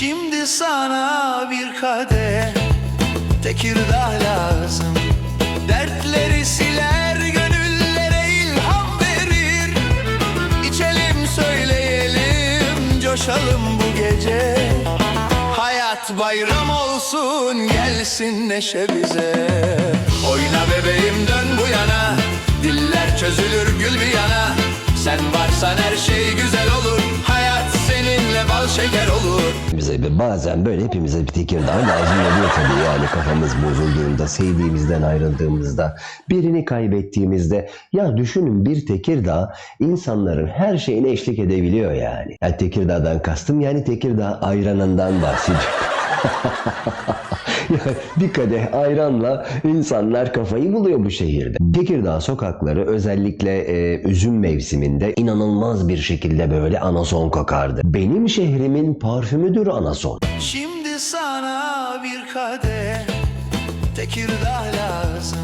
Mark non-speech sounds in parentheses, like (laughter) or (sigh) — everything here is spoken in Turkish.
Şimdi sana bir kadeh Tekirdağ lazım. Dertleri siler gönüllere ilham verir. İçelim söyleyelim coşalım bu gece. Hayat bayram olsun gelsin neşe bize. Oyna bebeğim dön bu yana. Diller çözülür gül bir yana. Sen varsan her şey güzel olur. Hayat seninle bal şeker olur Bize de bazen böyle hepimize bir Tekirdağ lazım oluyor tabii yani kafamız bozulduğunda, sevdiğimizden ayrıldığımızda, birini kaybettiğimizde ya düşünün bir Tekirdağ insanların her şeyine eşlik edebiliyor yani. yani Tekirdağ'dan kastım yani Tekirdağ ayranından bahsediyorum. (laughs) (laughs) bir kadeh ayranla insanlar kafayı buluyor bu şehirde. Tekirdağ sokakları özellikle e, üzüm mevsiminde inanılmaz bir şekilde böyle anason kokardı. Benim şehrimin parfümüdür anason. Şimdi sana bir kadeh Tekirdağ lazım